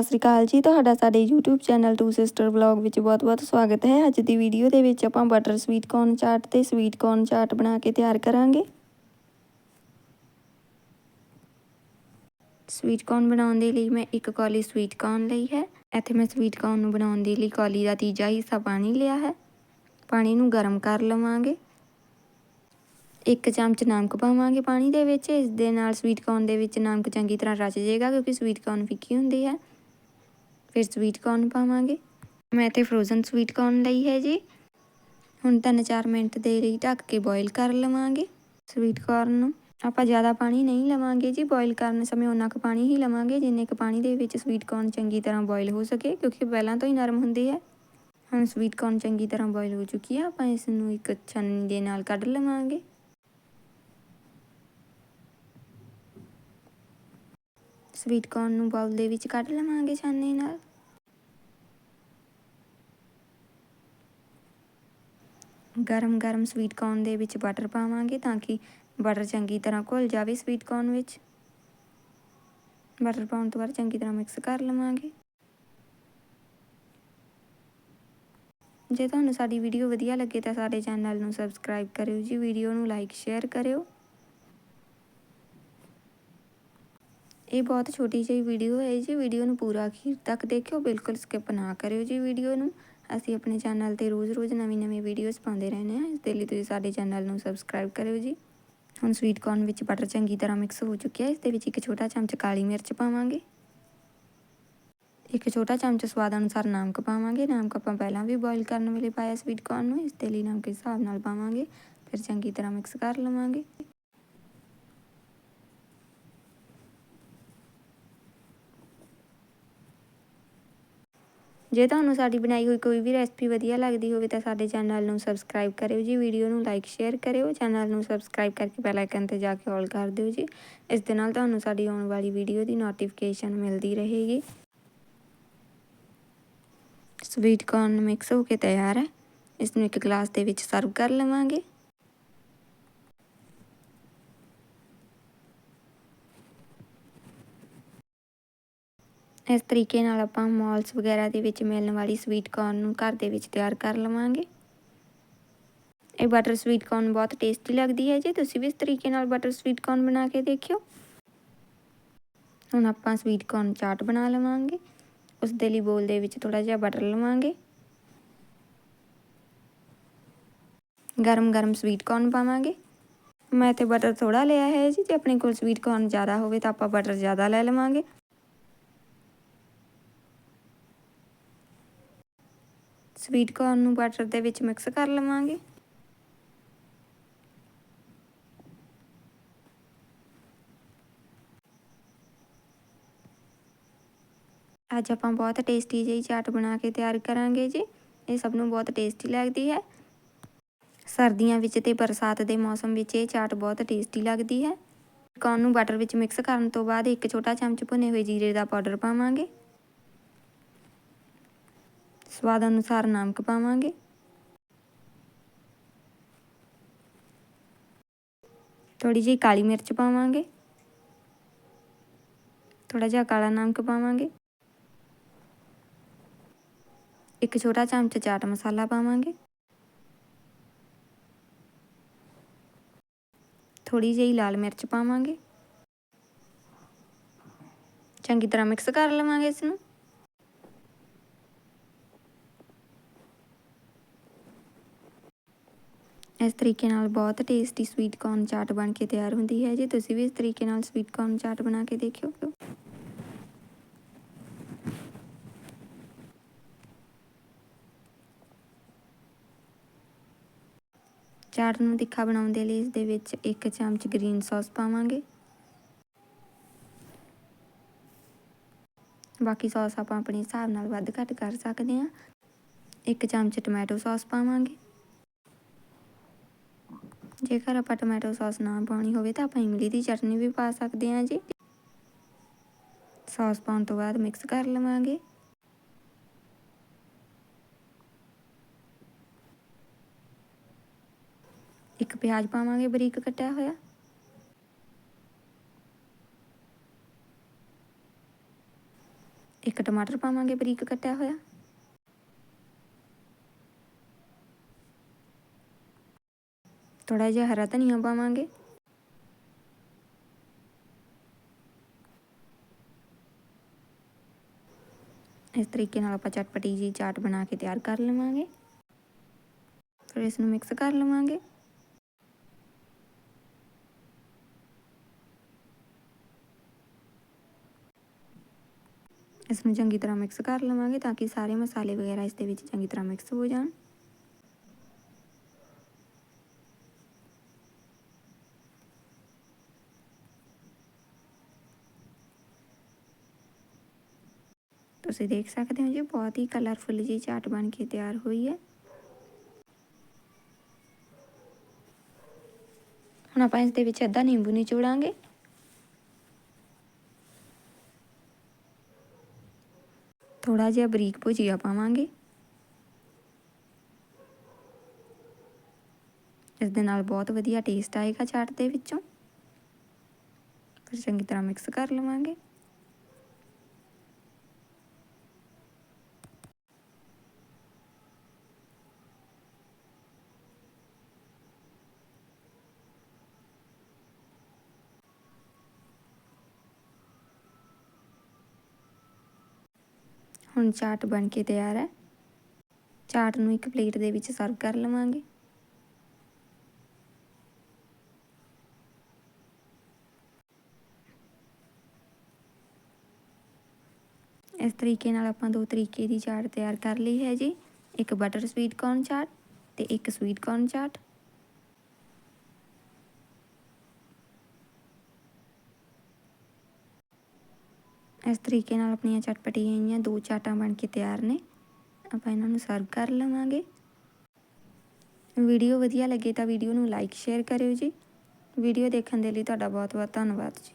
ਸਤਿ ਸ਼੍ਰੀ ਅਕਾਲ ਜੀ। ਤੁਹਾਡਾ ਸਾਡੇ YouTube channel two sister vlog ਵਿੱਚ ਬਹੁਤ-ਬਹੁਤ ਸਵਾਗਤ ਹੈ। ਅੱਜ ਦੀ ਵੀਡੀਓ ਦੇ ਵਿੱਚ ਆਪਾਂ ਬਟਰ ਸਵੀਟ ਕੌਰਨ ਚਾਟ ਤੇ ਸਵੀਟ ਕੌਰਨ ਚਾਟ ਬਣਾ ਕੇ ਤਿਆਰ ਕਰਾਂਗੇ। ਸਵੀਟ ਕੌਰਨ ਬਣਾਉਣ ਦੇ ਲਈ ਮੈਂ ਇੱਕ ਕੌਲੀ ਸਵੀਟ ਕੌਰਨ ਲਈ ਹੈ। ਇੱਥੇ ਮੈਂ ਸਵੀਟ ਕੌਰਨ ਨੂੰ ਬਣਾਉਣ ਦੇ ਲਈ ਕੌਲੀ ਦਾ ਤੀਜਾ ਹਿੱਸਾ ਪਾਣੀ ਲਿਆ ਹੈ। ਪਾਣੀ ਨੂੰ ਗਰਮ ਕਰ ਲਵਾਂਗੇ। ਇੱਕ ਚਮਚ ਨਮਕ ਪਾਵਾਂਗੇ ਪਾਣੀ ਦੇ ਵਿੱਚ। ਇਸ ਦੇ ਨਾਲ ਸਵੀਟ ਕੌਰਨ ਦੇ ਵਿੱਚ ਨਮਕ ਚੰਗੀ ਤਰ੍ਹਾਂ ਰਚ ਜਾਏਗਾ ਕਿਉਂਕਿ ਸਵੀਟ ਕੌਰਨ ਫਿੱਕੀ ਹੁੰਦੀ ਹੈ। ਫਿਰ ਸਵੀਟ ਕੌਰਨ ਪਾਵਾਂਗੇ। ਮੈਂ ਤੇ ਫਰੋਜ਼ਨ ਸਵੀਟ ਕੌਰਨ ਲਈ ਹੈ ਜੀ। ਹੁਣ 3-4 ਮਿੰਟ ਦੇ ਲਈ ਢੱਕ ਕੇ ਬੋਇਲ ਕਰ ਲਵਾਂਗੇ ਸਵੀਟ ਕੌਰਨ ਨੂੰ। ਆਪਾਂ ਜ਼ਿਆਦਾ ਪਾਣੀ ਨਹੀਂ ਲਵਾਂਗੇ ਜੀ। ਬੋਇਲ ਕਰਨ ਸਮੇਂ ਉਹਨਾਂ ਕੁ ਪਾਣੀ ਹੀ ਲਵਾਂਗੇ, ਜਿੰਨੇ ਕੁ ਪਾਣੀ ਦੇ ਵਿੱਚ ਸਵੀਟ ਕੌਰਨ ਚੰਗੀ ਤਰ੍ਹਾਂ ਬੋਇਲ ਹੋ ਸਕੇ, ਕਿਉਂਕਿ ਪਹਿਲਾਂ ਤੋਂ ਹੀ ਨਰਮ ਹੁੰਦੀ ਹੈ ਹੁਣ ਸਵੀਟ ਕੌਰਨ ਚੰਗੀ ਤਰ੍ਹਾਂ ਬੋਇਲ ਹੋ ਚੁੱਕੀ ਹੈ ਆਪਾਂ ਇਸ ਨੂੰ ਇੱਕ ਛੰਨੀ ਦੇ ਨਾਲ ਕੱਢ ਲਵਾਂਗੇ। ਸਵੀਟ ਕੌਰਨ ਨੂੰ ਬਾਉਲ ਦੇ ਵਿੱਚ ਕੱਢ ਲਵਾਂਗੇ ਛਾਨੇ ਨਾਲ। ਗਰਮ ਗਰਮ ਸਵੀਟ ਕੌਰਨ ਦੇ ਵਿੱਚ ਬਟਰ ਪਾਵਾਂਗੇ ਤਾਂ ਕਿ ਬਟਰ ਚੰਗੀ ਤਰ੍ਹਾਂ ਘੁਲ ਜਾਵੇ ਸਵੀਟ ਕੌਰਨ ਵਿੱਚ। ਬਟਰ ਪਾਉਣ ਤੋਂ ਬਾਅਦ ਚੰਗੀ ਤਰ੍ਹਾਂ ਮਿਕਸ ਕਰ ਲਵਾਂਗੇ। ਜੇ ਤੁਹਾਨੂੰ ਸਾਡੀ ਵੀਡੀਓ ਵਧੀਆ ਲੱਗੇ ਤਾਂ ਸਾਡੇ ਚੈਨਲ ਨੂੰ ਸਬਸਕ੍ਰਾਈਬ ਕਰਿਓ ਜੀ ਵੀਡੀਓ ਨੂੰ ਲਾਈਕ ਸ਼ੇਅਰ ਕਰਿਓ। ਇਹ ਬਹੁਤ ਛੋਟੀ ਜਿਹੀ ਵੀਡੀਓ ਹੈ ਜੀ ਵੀਡੀਓ ਨੂੰ ਪੂਰਾ ਅਖੀਰ ਤੱਕ ਦੇਖਿਓ, ਬਿਲਕੁਲ ਸਕਿਪ ਨਾ ਕਰਿਓ ਜੀ ਵੀਡੀਓ ਨੂੰ। ਅਸੀਂ ਆਪਣੇ ਚੈਨਲ ਤੇ ਰੋਜ਼-ਰੋਜ਼ ਨਵੀਂ-ਨਵੀਂ ਵੀਡੀਓਜ਼ ਪਾਉਂਦੇ ਰਹਿੰਦੇ ਹਾਂ। ਇਸ ਦੇ ਲਈ ਤੁਸੀਂ ਸਾਡੇ ਚੈਨਲ ਨੂੰ ਸਬਸਕ੍ਰਾਈਬ ਕਰਿਓ ਜੀ। ਹੁਣ ਸਵੀਟ ਕੌਰਨ ਵਿੱਚ ਬਟਰ ਚੰਗੀ ਤਰ੍ਹਾਂ ਮਿਕਸ ਹੋ ਚੁੱਕਿਆ ਇਸ ਦੇ ਵਿੱਚ ਇੱਕ ਛੋਟਾ ਚਮਚ ਕਾਲੀ ਮਿਰਚ ਪਾਵਾਂਗੇ। ਇੱਕ ਛੋਟਾ ਚਮਚ ਸਵਾਦ ਅਨੁਸਾਰ ਨਮਕ ਪਾਵਾਂਗੇ। ਨਮਕ ਆਪਾਂ ਪਹਿਲਾਂ ਵੀ ਬੋਇਲ ਕਰਨ ਵੇਲੇ ਪਾਇਆ ਸਵੀਟ ਕੌਰਨ ਨੂੰ। ਇਸ ਦੇ ਲਈ ਨਮਕ ਇਸ ਹਿਸਾਬ ਨਾਲ ਪਾਵਾਂਗੇ। ਫਿਰ ਚੰਗੀ ਤਰ੍ਹਾਂ ਮਿਕਸ ਕਰ ਲਵਾਂਗੇ। ਜੇ ਤੁਹਾਨੂੰ ਸਾਡੀ ਬਣਾਈ ਹੋਈ ਕੋਈ ਵੀ ਰੈਸਪੀ ਵਧੀਆ ਲੱਗਦੀ ਹੋਵੇ ਤਾਂ ਸਾਡੇ ਚੈਨਲ ਨੂੰ ਸਬਸਕ੍ਰਾਈਬ ਕਰਿਓ ਜੀ, ਵੀਡੀਓ ਨੂੰ ਲਾਈਕ, ਸ਼ੇਅਰ ਕਰਿਓ, ਚੈਨਲ ਨੂੰ ਸਬਸਕ੍ਰਾਈਬ ਕਰਕੇ ਬੈਲ ਆਈਕਨ ਤੇ ਜਾ ਕੇ ਆਲ ਕਰ ਦਿਓ ਜੀ। ਇਸ ਦੇ ਨਾਲ ਤੁਹਾਨੂੰ ਸਾਡੀ ਆਉਣ ਵਾਲੀ ਵੀਡੀਓ ਦੀ ਨੋਟੀਫਿਕੇਸ਼ਨ ਮਿਲਦੀ ਰਹੇਗੀ। ਸਵੀਟ ਕੌਰਨ ਮਿਕਸ ਹੋ ਕੇ ਤਿਆਰ ਹੈ। ਇਸ ਨੂੰ ਇੱਕ ਗਲਾਸ ਦੇ ਵਿੱਚ ਸਰਵ ਕਰ ਲਵਾਂਗੇ। ਇਸ ਤਰੀਕੇ ਨਾਲ ਆਪਾਂ ਮਾਲਸ ਵਗੈਰਾ ਦੇ ਵਿੱਚ ਮਿਲਣ ਵਾਲੀ ਸਵੀਟ ਕੌਰਨ ਨੂੰ ਘਰ ਦੇ ਵਿੱਚ ਤਿਆਰ ਕਰ ਲਵਾਂਗੇ। ਇਹ ਬਟਰ ਸਵੀਟ ਕੌਰਨ ਬਹੁਤ ਟੇਸਟੀ ਲੱਗਦੀ ਹੈ ਜੀ। ਤੁਸੀਂ ਵੀ ਇਸ ਤਰੀਕੇ ਨਾਲ ਬਟਰ ਸਵੀਟ ਕੌਰਨ ਬਣਾ ਕੇ ਦੇਖਿਓ। ਹੁਣ ਆਪਾਂ ਸਵੀਟ ਕੌਰਨ ਚਾਟ ਬਣਾ ਲਵਾਂਗੇ। ਉਸ ਦੇ ਲਈ ਬੋਲ ਦੇ ਵਿੱਚ ਥੋੜਾ ਜਿਹਾ ਬਟਰ ਲਵਾਂਗੇ। ਗਰਮ ਗਰਮ ਸਵੀਟ ਕੌਰਨ ਪਾਵਾਂਗੇ। ਮੈਂ ਤੇ ਬਟਰ ਥੋੜਾ ਲਿਆ ਹੈ ਜੀ। ਜੇ ਆਪਣੇ ਕੋਲ ਸਵੀਟ ਕੌਰਨ ਜ਼ਿਆਦਾ ਹੋਵੇ ਤਾਂ ਆਪਾਂ ਬਟਰ ਜ਼ਿਆਦਾ ਲੈ ਲਵਾਂਗੇ। ਸਵੀਟ ਕੌਰਨ ਨੂੰ ਬਟਰ ਦੇ ਵਿੱਚ ਮਿਕਸ ਕਰ ਲਵਾਂਗੇ। ਅੱਜ ਆਪਾਂ ਬਹੁਤ ਟੇਸਟੀ ਜਿਹੀ ਚਾਟ ਬਣਾ ਕੇ ਤਿਆਰ ਕਰਾਂਗੇ ਜੀ। ਇਹ ਸਭ ਨੂੰ ਬਹੁਤ ਟੇਸਟੀ ਲੱਗਦੀ ਹੈ। ਸਰਦੀਆਂ ਵਿੱਚ ਤੇ ਬਰਸਾਤ ਦੇ ਮੌਸਮ ਵਿੱਚ ਇਹ ਚਾਟ ਬਹੁਤ ਟੇਸਟੀ ਲੱਗਦੀ ਹੈ। ਕੌਰਨ ਨੂੰ ਬਟਰ ਵਿੱਚ ਮਿਕਸ ਕਰਨ ਤੋਂ ਬਾਅਦ ਇੱਕ ਛੋਟਾ ਚਮਚ ਭੁੰਨੇ ਹੋਏ ਜੀਰੇ ਦਾ ਪਾਊਡਰ ਪਾਵਾਂਗੇ। ਸਵਾਦ ਅਨੁਸਾਰ ਨਮਕ ਪਾਵਾਂਗੇ ਥੋੜੀ ਜਿਹੀ ਕਾਲੀ ਮਿਰਚ ਪਾਵਾਂਗੇ। ਥੋੜਾ ਜਿਹਾ ਕਾਲਾ ਨਮਕ ਪਾਵਾਂਗੇ ਇੱਕ ਛੋਟਾ ਚਮਚ ਚਾਟ ਮਸਾਲਾ ਪਾਵਾਂਗੇ। ਥੋੜੀ ਜਿਹੀ ਲਾਲ ਮਿਰਚ ਪਾਵਾਂਗੇ। ਚੰਗੀ ਤਰ੍ਹਾਂ ਮਿਕਸ ਕਰ ਲਵਾਂਗੇ ਇਸ ਨੂੰ ਇਸ ਤਰੀਕੇ ਨਾਲ ਬਹੁਤ ਟੇਸਟੀ ਸਵੀਟ ਕੌਰਨ ਚਾਟ ਬਣ ਕੇ ਤਿਆਰ ਹੁੰਦੀ ਹੈ। ਜੀ ਤੁਸੀਂ ਵੀ ਇਸ ਤਰੀਕੇ ਨਾਲ ਸਵੀਟ ਕੌਰਨ ਚਾਟ ਬਣਾ ਕੇ ਦੇਖਿਓ। ਚਾਟ ਨੂੰ ਤਿੱਖਾ ਬਣਾਉਣ ਦੇ ਲਈ ਇਸ ਦੇ ਵਿੱਚ ਇੱਕ ਚਮਚ ਗ੍ਰੀਨ ਸੌਸ ਪਾਵਾਂਗੇ। ਬਾਕੀ ਸੌਸ ਆਪਾਂ ਆਪਣੇ ਹਿਸਾਬ ਨਾਲ ਵੱਧ ਘੱਟ ਕਰ ਸਕਦੇ ਹਾਂ। ਇੱਕ ਚਮਚ ਟੋਮੈਟੋ ਸੌਸ ਪਾਵਾਂਗੇ। ਜੇਕਰ ਆਪਾਂ ਟੋਮੈਟੋ ਸੌਸ ਨਾ ਪਾਉਣੀ ਹੋਵੇ ਤਾਂ ਆਪਾਂ ਇਮਲੀ ਦੀ ਚਟਨੀ ਵੀ ਪਾ ਸਕਦੇ ਹਾਂ ਜੀ। ਸੌਸ ਪਾਉਣ ਤੋਂ ਬਾਅਦ ਮਿਕਸ ਕਰ ਲਵਾਂਗੇ। ਇੱਕ ਪਿਆਜ਼ ਪਾਵਾਂਗੇ ਬਰੀਕ ਕੱਟਿਆ ਹੋਇਆ। ਇੱਕ ਟਮਾਟਰ ਪਾਵਾਂਗੇ ਬਰੀਕ ਕੱਟਿਆ ਹੋਇਆ। ਥੋੜਾ ਜਿਹਾ ਹਰਾ ਧਨੀਆ ਪਾਵਾਂਗੇ। ਇਸ ਤਰੀਕੇ ਨਾਲ ਆਪਾਂ ਚਟਪਟੀ ਜੀ ਚਾਟ ਬਣਾ ਕੇ ਤਿਆਰ ਕਰ ਲਵਾਂਗੇ। ਫਿਰ ਇਸ ਨੂੰ ਮਿਕਸ ਕਰ ਲਵਾਂਗੇ। ਇਸ ਨੂੰ ਚੰਗੀ ਤਰ੍ਹਾਂ ਮਿਕਸ ਕਰ ਲਵਾਂਗੇ ਤਾਂ ਕਿ ਸਾਰੇ ਮਸਾਲੇ ਵਗੈਰਾ ਇਸ ਦੇ ਵਿੱਚ ਚੰਗੀ ਤਰ੍ਹਾਂ ਮਿਕਸ ਹੋ ਜਾਣ। ਤੁਸੀਂ ਦੇਖ ਸਕਦੇ ਹੋ ਜੀ, ਬਹੁਤ ਹੀ ਕਲਰਫੁਲ ਜੀ ਚਾਟ ਬਣ ਕੇ ਤਿਆਰ ਹੋਈ ਹੈ। ਹੁਣ ਆਪਾਂ ਇਸ ਦੇ ਵਿੱਚ ਅੱਧਾ ਨਿੰਬੂ ਨਿਚੋੜਾਂਗੇ। ਥੋੜਾ ਜਿਹਾ ਬਰੀਕ ਭੁਜੀਆ ਪਾਵਾਂਗੇ। ਇਸ ਦੇ ਨਾਲ ਬਹੁਤ ਵਧੀਆ ਟੇਸਟ ਆਏਗਾ ਚਾਟ ਦੇ ਵਿੱਚੋਂ। ਫਿਰ ਚੰਗੀ ਤਰ੍ਹਾਂ ਮਿਕਸ ਕਰ ਲਵਾਂਗੇ। ਹੁਣ ਚਾਟ ਬਣ ਕੇ ਤਿਆਰ ਹੈ। ਚਾਟ ਨੂੰ ਇੱਕ ਪਲੇਟ ਦੇ ਵਿੱਚ ਸਰਵ ਕਰ ਲਵਾਂਗੇ। ਇਸ ਤਰੀਕੇ ਨਾਲ ਆਪਾਂ ਦੋ ਤਰੀਕੇ ਦੀ ਚਾਟ ਤਿਆਰ ਕਰ ਲਈ ਹੈ ਜੀ। ਇੱਕ ਬਟਰ ਸਵੀਟ ਕੌਰਨ ਚਾਟ ਤੇ ਇੱਕ ਸਵੀਟ ਕੌਰਨ ਚਾਟ। ਇਸ ਤਰੀਕੇ ਨਾਲ ਆਪਣੀਆਂ ਚਟਪਟੀਆਂ ਜਿਹੀਆਂ ਦੋ ਚਾਟਾਂ ਬਣ ਕੇ ਤਿਆਰ ਨੇ। ਆਪਾਂ ਇਹਨਾਂ ਨੂੰ ਸਰਵ ਕਰ ਲਵਾਂਗੇ। ਵੀਡੀਓ ਵਧੀਆ ਲੱਗੇ ਤਾਂ ਵੀਡੀਓ ਨੂੰ ਲਾਈਕ ਸ਼ੇਅਰ ਕਰਿਓ ਜੀ। ਵੀਡੀਓ ਦੇਖਣ ਦੇ ਲਈ ਤੁਹਾਡਾ ਬਹੁਤ ਬਹੁਤ ਧੰਨਵਾਦ ਜੀ।